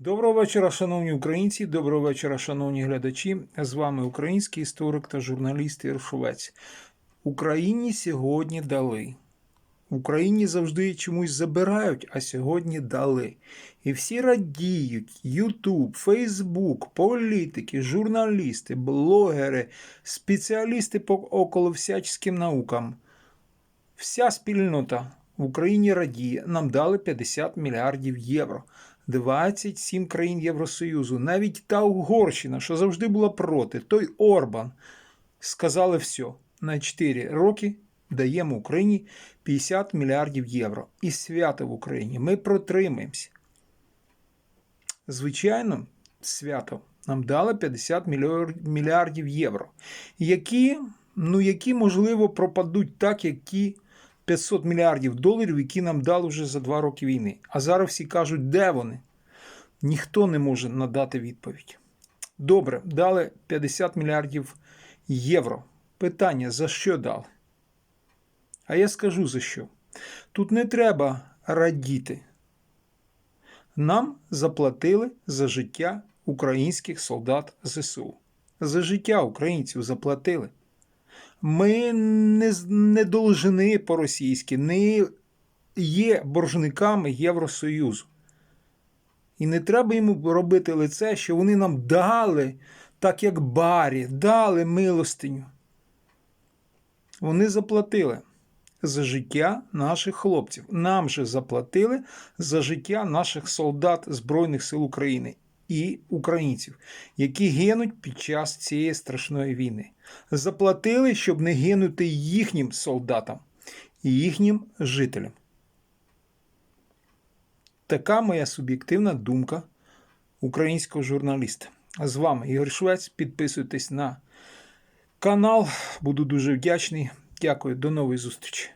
Доброго вечора, шановні українці, доброго вечора, шановні глядачі. З вами український історик та журналіст Іршовець. Україні сьогодні дали. Україні завжди чомусь забирають, а сьогодні дали. І всі радіють: Ютуб, Фейсбук, політики, журналісти, блогери, спеціалісти по околовсячським наукам. Вся спільнота в Україні радіє. Нам дали 50 мільярдів євро. 27 країн Євросоюзу, навіть та Угорщина, що завжди була проти, той Орбан, сказали все. На 4 роки даємо Україні 50 мільярдів євро. І свято в Україні. Ми протримаємося. Звичайно, свято нам дали 50 мільярдів євро, які, ну, які, можливо, пропадуть так, як ті 500 мільярдів доларів, які нам дали вже за два роки війни. А зараз всі кажуть, де вони? Ніхто не може надати відповідь. Добре, дали 50 мільярдів євро. Питання: за що дали? А я скажу за що. Тут не треба радіти. Нам заплатили за життя українських солдат ЗСУ. За життя українців заплатили. Ми не, не должни по-російськи, не є боржниками Євросоюзу. І не треба йому робити лице, що вони нам дали, так як барі, дали милостиню. Вони заплатили за життя наших хлопців. Нам же заплатили за життя наших солдат Збройних сил України і українців, які гинуть під час цієї страшної війни. Заплатили, щоб не гинути їхнім солдатам і їхнім жителям. Така моя суб'єктивна думка українського журналіста. З вами Ігор Швець. Підписуйтесь на канал. Буду дуже вдячний. Дякую, до нової зустрічі.